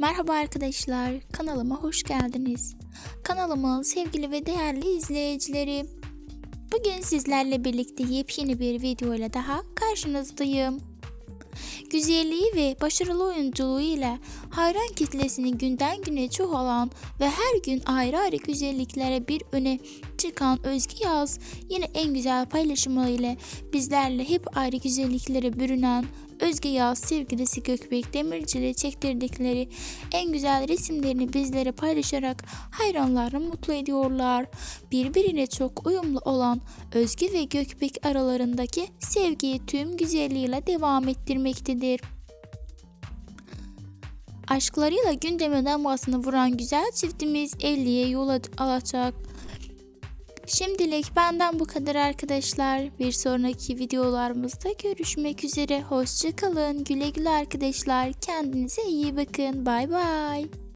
Merhaba arkadaşlar, kanalıma hoş geldiniz. Kanalımın sevgili ve değerli izleyicileri. Bugün sizlerle birlikte yepyeni bir video ile daha karşınızdayım. Güzelliği ve başarılı oyunculuğu ile hayran kitlesini günden güne çoğalan ve her gün ayrı ayrı güzelliklere bir öne çıkan Özge Yaz yine en güzel paylaşımı ile bizlerle hep ayrı güzelliklere bürünen Özge Yaz sevgilisi Gökbek Demirci ile çektirdikleri en güzel resimlerini bizlere paylaşarak hayranlarını mutlu ediyorlar. Birbirine çok uyumlu olan Özge ve Gökbek aralarındaki sevgiyi tüm güzelliğiyle devam ettirmektedir. Aşklarıyla gündeme damgasını vuran güzel çiftimiz 50'ye yol alacak. Şimdilik benden bu kadar arkadaşlar. Bir sonraki videolarımızda görüşmek üzere. Hoşçakalın. Güle güle arkadaşlar. Kendinize iyi bakın. Bay bay.